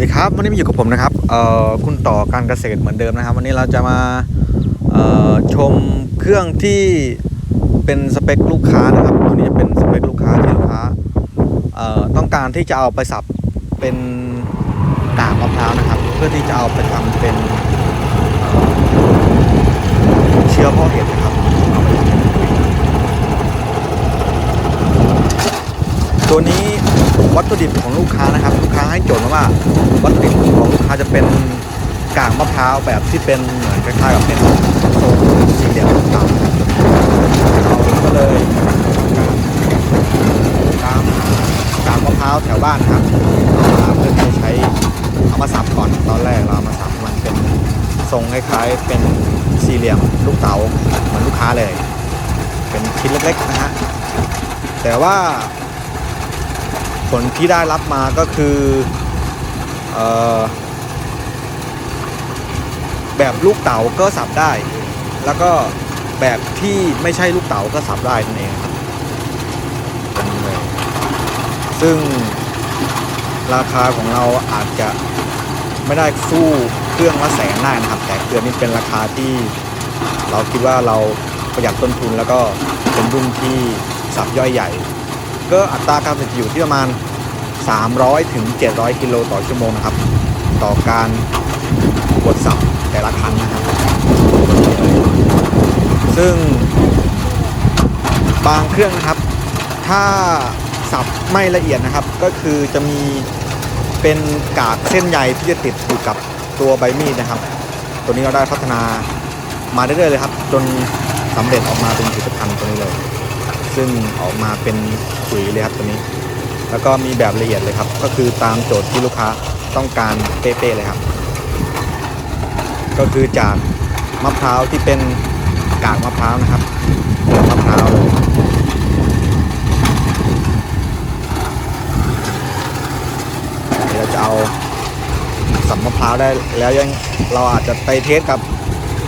ดีครับวันนี้มาอยู่กับผมนะครับคุณต่อการเกษตรเหมือนเดิมนะครับ วันนี้เราจะมาชมเครื่องที่เป็นสเปคลูกค้านะครับตัวนี้จะเป็นสเปคลูกค้าที่ลูกค้าต้องการที่จะเอาไปสับเป็นกากมะพร้าวนะครับ เพื่อที่จะเอาไปทำเป็นเชื้อเพาะเห็ดนะครับตัวนี้ วัตถุดิบของลูกค้านะครับ ลูกค้าให้โจทย์มาว่า วัตถุดิบของลูกค้าจะเป็นกากมะพร้าวแบบที่เป็นเหมือนคล้ายๆกับเป็นทรงสี่เหลี่ยมต่ำเราก็เลยตามกากมะพร้าวแถวบ้านครับเอามาเพื่อที่จะใช้เอามาสับก่อนตอนแรกเราเอามาสับมันเป็นทรงคล้ายๆเป็นสี่เหลี่ยมลูกเต๋าเหมือนลูกค้าเลย เป็นชิ้นเล็กๆนะฮะแต่ว่า ผลที่ได้รับมาก็คือออแบบลูกเต๋าก็สับได้ แล้วก็แบบที่ไม่ใช่ลูกเต๋าก็สับได้นั่นเองครับซึ่งราคาของเราอาจจะไม่ได้สู้เครื่องละแสนได้นะครับ แต่เครื่องนี้เป็นราคาที่เราคิดว่าเราประหยัดต้นทุนแล้วก็เป็นรุ่นที่สับย่อยใหญ่ ก็อัตราการผลิตอยู่ที่ประมาณ 300ถึง700 กิโลต่อชั่วโมงนะครับ ต่อการกดสับแต่ละครั้งนะครับ ซึ่งบางเครื่องนะครับ ถ้าสับไม่ละเอียดนะครับ ก็คือจะมีเป็นกากเส้นใยที่จะติดอยู่กับตัวใบมีดนะครับ ตัวนี้เราได้พัฒนามาเรื่อยๆเลยครับ จนสำเร็จออกมาเป็นผลิตภัณฑ์ตัวนี้เลย ซึ่งออกมาเป็นปุ๋ยเลยครับตัวนี้ แล้วก็มีแบบละเอียดเลยครับ ก็คือตามโจทย์ที่ลูกค้าต้องการเป๊ะๆเลยครับ ก็คือจากมะพร้าวที่เป็นกากมะพร้าวนะครับมะพร้าวเลยเราจะเอาสับมะพร้าวได้แล้วยังเราอาจจะไปเทสกับ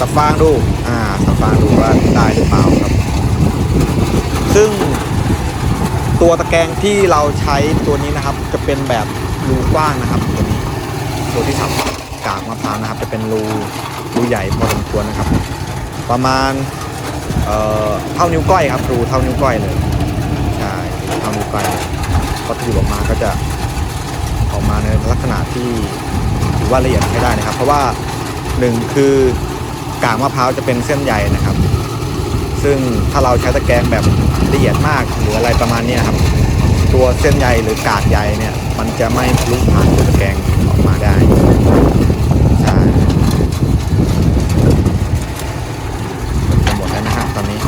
สับฟางดู อ่า สับฟางดูว่าได้หรือเปล่าครับ ซึ่ง ตัวตะแกรงที่เราใช้ตัวนี้นะครับ จะเป็นแบบรูกว้างนะครับ ตัวนี้ตัวที่สับกากมะพร้าวนะครับ จะเป็นรูรูใหญ่พอสมควรนะครับ ประมาณเอ่อเท่านิ้วก้อยครับรูเท่านิ้วก้อยเลยใช่เท่านิ้วก้อยพอถือออกมาก็จะออกมาในลักษณะที่ถือว่าละเอียดใช้ได้นะครับ เพราะว่าหนึ่งคือกากมะพร้าวจะเป็นเส้นใยนะครับ ซึ่งถ้าเราใช้ตะแกรงแบบละเอียดมากหรืออะไรประมาณนี้ครับ ตัวเส้นใยหรือกากใยเนี่ย มันจะไม่ทะลุผ่านตัวตะแกรงออกมาได้ใช่หมดแล้วนะฮะตอนนี้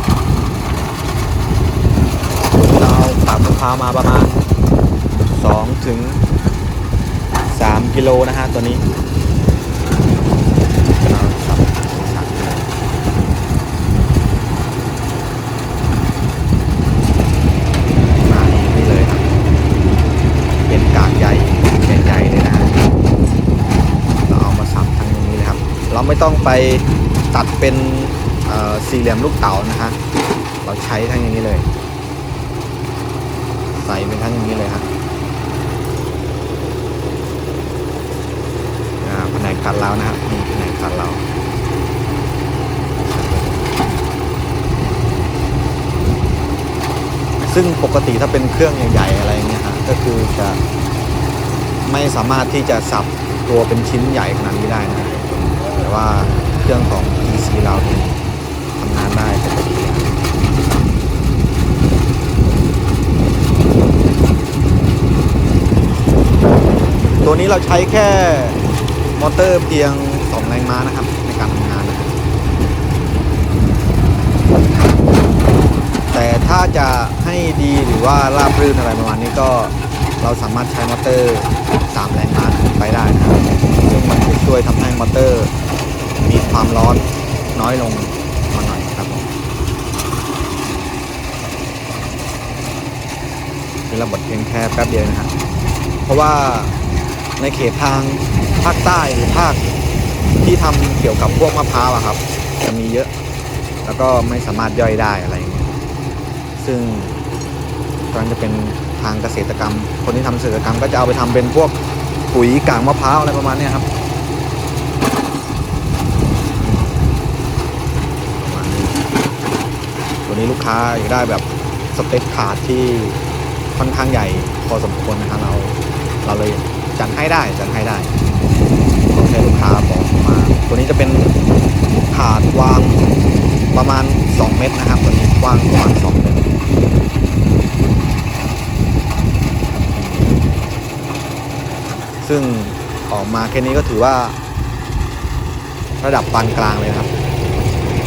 เราปากมะพามาประมาณ2ถึง3กิโลนะฮะตัวนี้เราสับสามกิโล มานี่เลยครับ เป็นกากใยใหญ่ๆเลยนะฮะเราเอามาสับทั้งนี้เลยครับ เราไม่ ต้องไปตัดเป็นสี่เหลี่ยมลูกเต๋านะฮะ เราใช้ทั้งอย่างนี้เลย ใส่เป็นทั้งอย่างนี้เลยครับอ่าแผนกตัดเรานะครับนี่แผนกตัดเราซึ่งปกติถ้าเป็นเครื่องใหญ่ๆอะไรเงี้ยฮะก็คือจะไม่สามารถที่จะสับตัวเป็นชิ้นใหญ่ขนาดนี้ได้นะ ว่าเครื่องของ EC เราเทำงานได้ปกติตัวนี้เราใช้แค่มอเตอร์เพียง 2 แรงม้านะครับ ในการทำงานนะครับแต่ถ้าจะให้ดีหรือว่าราบรื่นอะไรประมาณนี้ก็เราสามารถใช้มอเตอร์ 3 แรงม้าไปได้นะครับซึ่งมันจะช่วยทำให้มอเตอร์ ความร้อนน้อยลงมาหน่อยครับนี่เราบดเพียงแค่แป๊บเดียวนะครับ เพราะว่าในเขตทางภาคใต้หรือภาคที่ทำเกี่ยวกับพวกมะพร้าวอะครับ จะมีเยอะ แล้วก็ไม่สามารถย่อยได้อะไรอย่างเงี้ยซึ่งตอนจะเป็นทางเกษตรกรรม คนที่ทำเกษตรกรรมก็จะเอาไปทำเป็นพวกปุ๋ยกากมะพร้าวอะไรประมาณนี้ครับประมาณนี้ตัว นี้ลูกค้าอยากได้แบบสเปคขาดที่ค่อนข้างใหญ่พอสมควรนะครับเราเราเลยจัดให้ได้จัดให้ได้ก็แค่ลูกค้าบอกมา ตัวนี้จะเป็นขาดวางประมาณ 2 เมตรนะครับ ตัวนี้กว้างประมาณ2เมตรซึ่งออกมาแค่นี้ก็ถือว่า ระดับปานกลางเลยครับ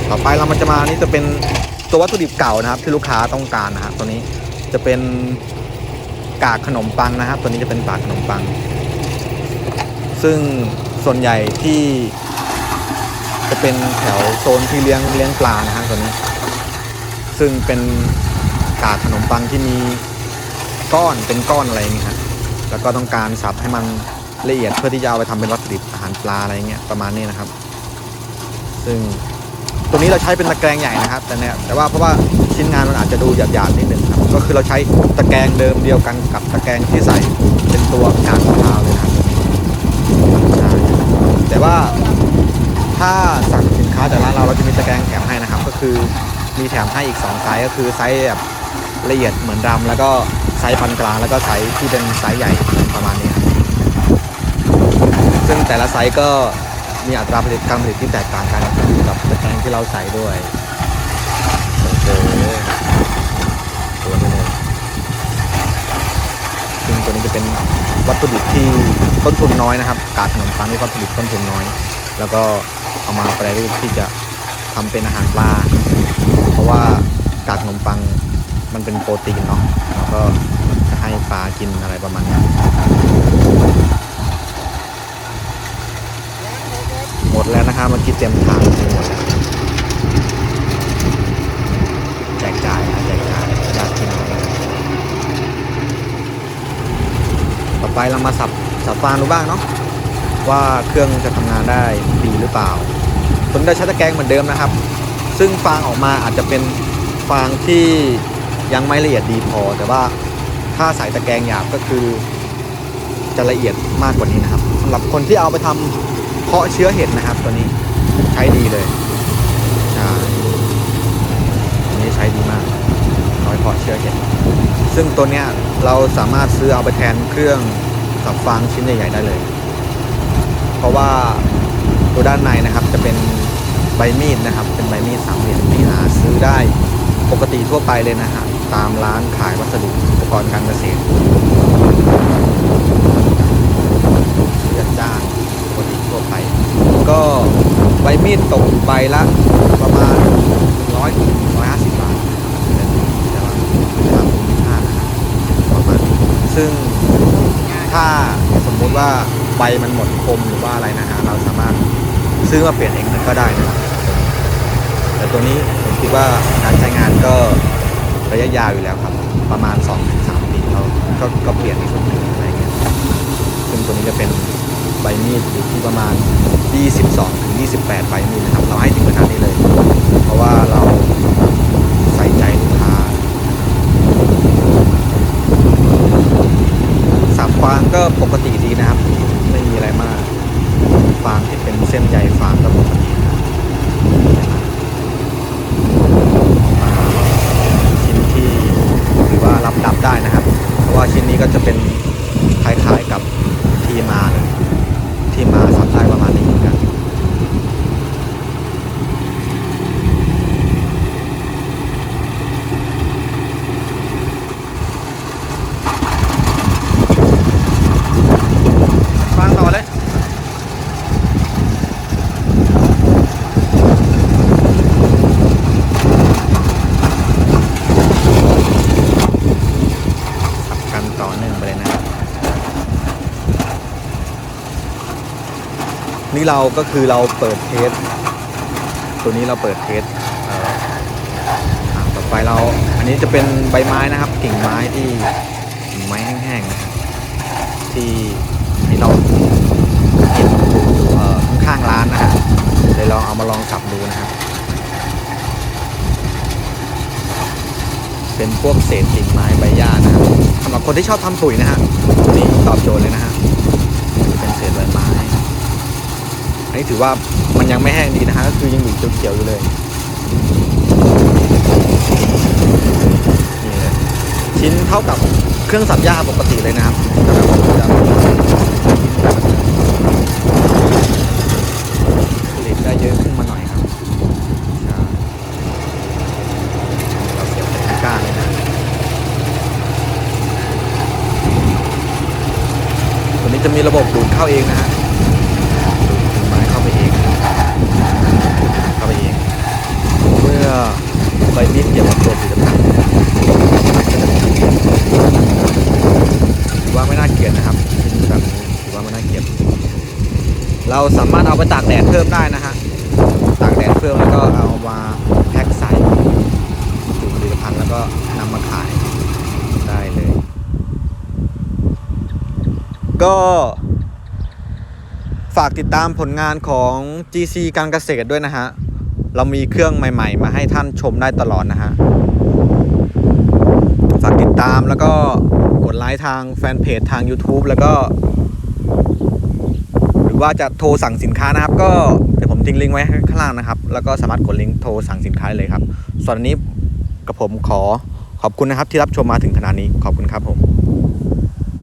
ต่อไปเรามันจะมานี่จะเป็น ตัววัตถุดิบเก่านะครับ ที่ลูกค้าต้องการนะครับตัวนี้จะเป็นกากขนมปังนะครับ ตัวนี้จะเป็นกากขนมปัง ซึ่งส่วนใหญ่ที่ จะเป็นแถวโซนที่เลี้ยงเลี้ยงปลานะฮะตัวนี้ ซึ่งเป็นกากขนมปังที่มีก้อนเป็นก้อนอะไรอย่างเงี้ยฮะแล้วก็ต้องการสับให้มันละเอียดเพื่อที่จะเอาไปทำเป็นวัตถุดิบอาหารปลาอะไรเงี้ยประมาณนี้นะครับ ซึ่ง ตัวนี้เราใช้เป็นตะแกรงใหญ่นะครับ แต่เนี่ยแต่ว่าเพราะว่าชิ้นงานมันอาจจะดูหยาบๆนิดนึงครับก็คือเราใช้ตะแกรงเดิมเดียวกันกับตะแกรงที่ใส่เป็นตัวกากมะพร้าวเลยนะครับใช่แต่ว่าถ้าสั่งสินค้าจากร้านเราเราจะมีตะแกรงแถมให้นะครับ ก็คือมีแถมให้อีก2ไซส์ก็คือไซส์แบบละเอียดเหมือนดำแล้วก็ไซส์ปานกลางแล้วก็ไซส์ที่เป็นไซส์ใหญ่ประมาณนี้ครับซึ่งแต่ละไซส์ก็มีอัตราผลิตการผลิตที่แตกต่างกัน ที่เราใส่ด้วยโอ้โหตัวนี้เลยซึ่งตัวนี้จะเป็นวัตถุดิบที่ต้นทุนน้อยนะครับ กากขนมปังที่วัตถุดิบต้นทุนน้อย แล้วก็เอามาแปรรูปที่จะทำเป็นอาหารปลา เพราะว่ากากขนมปังมันเป็นโปรตีนเนาะแล้วก็จะให้ปลากินอะไรประมาณนี้ หมดแล้วนะครับเมื่อกี้เต็มถังหมดแล้วแจกจ่ายนะแจกจ่ายญาติพี่น้องต่อไปเรามาสับสับฟางดูบ้างเนาะว่าเครื่องจะทำงานได้ดีหรือเปล่าตัวนี้ได้ใช้ตะแกรงเหมือนเดิมนะครับ ซึ่งฟางออกมาอาจจะเป็นฟางที่ยังไม่ละเอียดดีพอ แต่ว่าถ้าใส่ตะแกรงหยาบก็คือจะละเอียดมากกว่านี้นะครับสำหรับคนที่เอาไปทำ เพาะเชื้อเห็ดนะครับตัวนี้ใช้ดีเลยใช่ตัวนี้ใช้ดีมากน้อยเพาะเชื้อเห็ดซึ่งตัวเนี้ยเราสามารถซื้อเอาไปแทนเครื่องสับฟางชิ้นใหญ่ๆได้เลย เพราะว่าตัวด้านในนะครับจะเป็นใบมีดนะครับ เป็นใบมีดสามเหลี่ยมที่หาซื้อได้ปกติทั่วไปเลยนะฮะตามร้านขายวัสดุอุปกรณ์การเกษตรซื้อจากจ้างปกติ ทั่วไป ก็ใบมีดตกใบละประมาณ 100ถึง150 บาทแต่ว่าตามภูมิภานะครับประมาณนี้ซึ่งถ้าสมมุติว่าใบมันหมดคมหรือว่าอะไรนะฮะเราสามารถซื้อมาเปลี่ยนเองก็ได้นะครับแต่ตัวนี้ผมคิดว่าการใช้งานก็ระยะยาวอยู่แล้วครับ ประมาณ2-3ปีเราก็ก็เปลี่ยนในช่วงหนึ่งอะไรเงี้ยซึ่งตัวนี้จะเป็น ใบมีดอยู่ที่ประมาณ 22-28 ใบมีดนะครับ เราให้ถึงขนาดนี้เลย เพราะว่าเราใส่ใจลูกค้าสับฟางก็ปกติดีนะครับ ไม่มีอะไรมากฟางที่เป็นเส้นใยฟางก็ปกติชิ้นที่ถือว่ารับรับได้นะครับ เพราะว่าชิ้นนี้ก็จะเป็นคล้ายๆกับที่มาเลย ที่มาสับได้ประมาณนี้เหมือนกัน ฟังต่อเลย สับกันต่อเนื่องไปเลยนะครับ นี่เราก็คือเราเปิดเทสตัวนี้เราเปิดเทสต่อไปเราอันนี้จะเป็นใบไม้นะครับ กิ่งไม้ที่กิ่งไม้แห้งๆที่ที่เราเห็นอยู่ข้างๆร้านนะฮะเดี๋ยลองเอามาลองสับดูนะครับเป็นพวกเศษกิ่งไม้ใบหญ้านะครับสำหรับคนที่ชอบทำปุ๋ยนะฮะตัวนี้ตอบโจทย์เลยนะฮะ อันนี้ถือว่ามันยังไม่แห้งดีนะฮะก็คือยังอยู่เขียวๆอยู่เลยนี่เลยชิ้นเท่ากับเครื่องสับหญ้าปกติเลยนะครับผลิตได้เยอะขึ้นมาหน่อยครับใช่เราเสียบเป็นก้านเลยนะตัวนี้จะมีระบบดูดเข้าเองนะฮะ ดูดไม้เข้าไปเองเข้าไปเอง เมื่อ ใบมีดเกี่ยวกับตัวผลิตภัณฑ์ถือว่าไม่น่าเกลียดนะครับชิ้นแบบนี้ถือว่าไม่น่าเกลียดเราสามารถเอาไปตากแดดเพิ่มได้นะฮะตากแดดเพิ่มแล้วก็เอามาแพ็คใส่ถุงผลิตภัณฑ์แล้วก็นำมาขายได้เลย ก็ฝากติดตามผลงานของ GC การเกษตรด้วยนะฮะ เรามีเครื่องใหม่ ๆ มาให้ท่านชมได้ตลอดนะฮะฝากติดตามแล้วก็กดไลค์ทางแฟนเพจทาง YouTube แล้วก็ หรือว่าจะโทรสั่งสินค้านะครับ ก็เดี๋ยวผมทิ้งลิงก์ไว้ข้างล่างนะครับ แล้วก็สามารถกดลิงก์โทรสั่งสินค้าได้เลยครับ ส่วนอันนี้กับผมขอขอบคุณนะครับที่รับชมมาถึงขนาดนี้ขอบคุณครับผม